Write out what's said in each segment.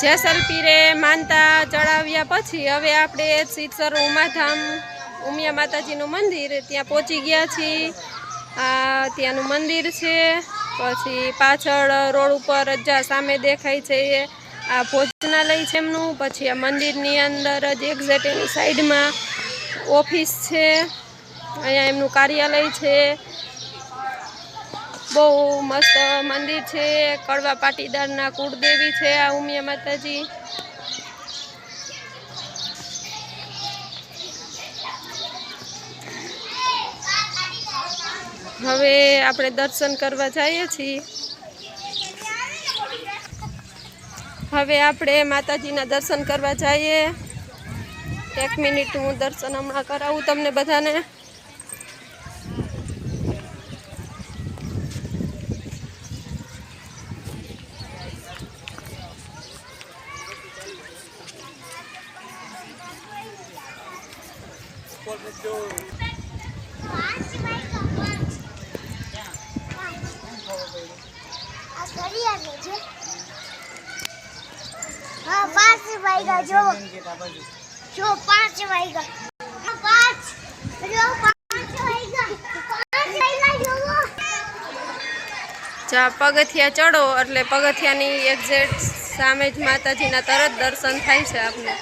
જેસલપીરે માનતા ચડાવ્યા પછી હવે આપણે સીતસર ઉમાધામ, ઉમિયા માતાજીનું મંદિર ત્યાં પહોંચી ગયા છીએ. આ ત્યાંનું મંદિર છે, પછી પાછળ રોડ ઉપર જ્યાં સામે દેખાય છે, એ આ ભોજનાલય છે એમનું, પછી આ મંદિરની અંદર જ એક્ઝેક્ટ એની સાઈડમાં ઓફિસ છે. અહીંયા એમનું કાર્યાલય છે. બહુ મસ્ત મંદિર છે, કડવા પાટીદારના કુળદેવી છે આ ઉમિયા માતાજી. હવે આપણે દર્શન કરવા જઈએ છીએ. હવે આપણે માતાજીના દર્શન કરવા જઈએ. એક મિનિટ હું દર્શન હમણાં કરાવું તમને બધાને. હા પાંચ પગથિયા ચડો એટલે પગથિયાની એક્ઝેક્ટ સામે જ માતાજીના તરત દર્શન થાય છે આપને.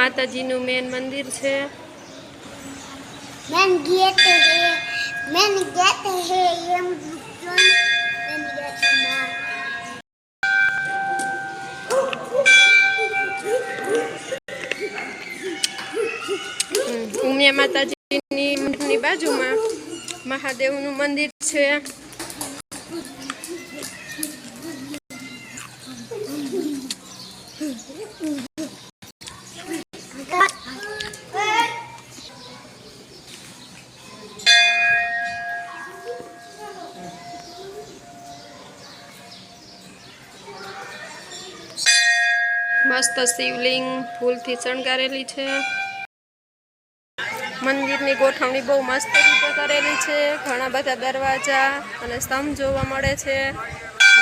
માતાજીનું મેન મંદિર છે. મેન ગેટ હે મેન ગેટ હે એમ મેન ગેટમાં ઉમિયા માતાજીની બાજુમાં મહાદેવનું મંદિર છે. મસ્ત શિવલિંગ, ફૂલથી શણગારેલી છે. મંદિરની ગોઠવણી બહુ મસ્ત રીતે કરેલી છે. ઘણા બધા દરવાજા અને સ્તંભ જોવા મળે છે.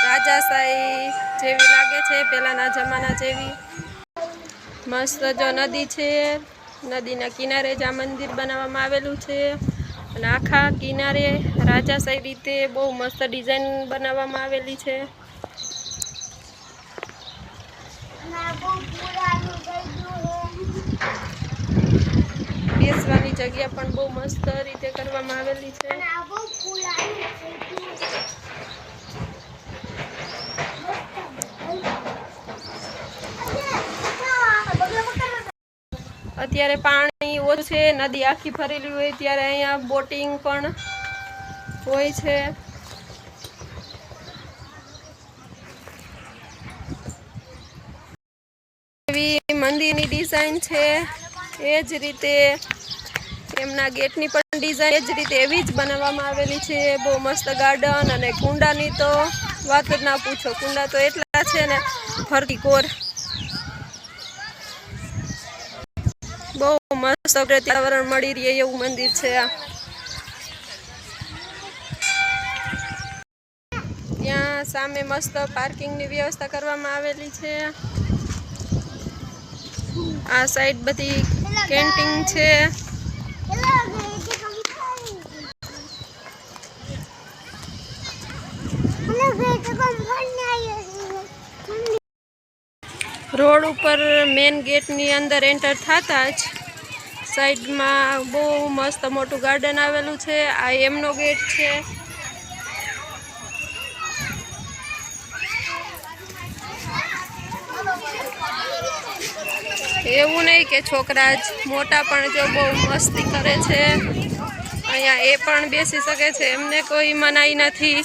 રાજાશાહી જેવી લાગે છે, પહેલાંના જમાના જેવી. મસ્ત જો નદી છે. નદીના કિનારે જ આ મંદિર બનાવવામાં આવેલું છે. અને આખા કિનારે રાજાશાહી રીતે બહુ મસ્ત ડિઝાઇન બનાવવામાં આવેલી છે ના બહુ પુરાનું થઈ ગયું બેસવાની જગ્યા પણ બહુ મસ્ત રીતે કરવામાં આવેલી છે. અત્યારે પાણી ઓછું છે નદી આખી ફરેલી હોય ત્યારે અહીંયા બોટિંગ પણ હોય છે. એવી મંદિરની ડિઝાઇન છે. એ જ રીતે એમના ગેટની પણ ડિઝાઇન એ જ રીતે એવી જ બનાવવામાં આવેલી છે. બહુ મસ્ત ગાર્ડન અને કુંડાની તો વાત જ ના પૂછો. કુંડા તો એટલા છે ને, ફરતી કોર. બહુ મસ્ત વાતાવરણ મળી રહે એવું મંદિર છે આ. ત્યાં સામે મસ્ત પાર્કિંગની વ્યવસ્થા કરવામાં આવેલી છે. આ સાઈડ બધી કેન્ટીન છે. રોડ ઉપર મેન ગેટની અંદર એન્ટર થતા જ સાઈડમાં બહુ મસ્ત મોટું ગાર્ડન આવેલું છે. આ એમનો ગેટ છે. એવું નહીં કે છોકરા જ મોટા પણ જો બહુ મસ્તી કરે છે. અહીંયા એ પણ બેસી શકે છે. એમને કોઈ મનાઈ નથી.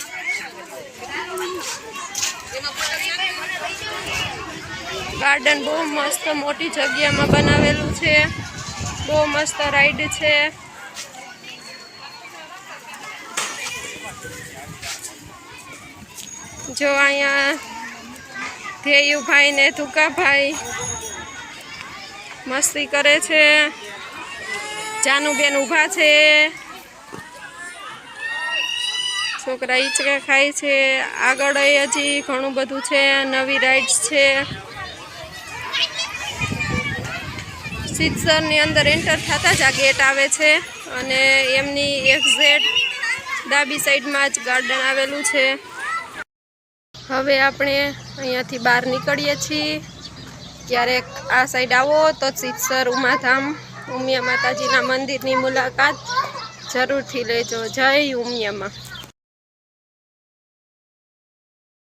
ગાર્ડન બહુ મસ્ત મોટી જગ્યામાં બનાવેલું છે. બહુ મસ્ત રાઈડ છે. જો અહીંયા ધેયુભાઈ ને તુકાભાઈ મસ્તી કરે છે. જાનુબેન ઊભા છે. છોકરા ઈચકા ખાય છે. આગળ હજી ઘણું બધું છે. નવી રાઇડ્સ છે. સિત્સરની અંદર એન્ટર થતા જ આ ગેટ આવે છે અને એમની એક્ઝેટ ડાબી સાઈડમાં જ ગાર્ડન આવેલું છે. હવે આપણે અહીંયાથી બહાર નીકળીએ છીએ. ક્યારેક આ સાઈડ આવો તો સિત્સર ઉમાધામ, ઉમિયા માતાજીના મંદિરની મુલાકાત જરૂરથી લેજો. જય ઉમિયામાં.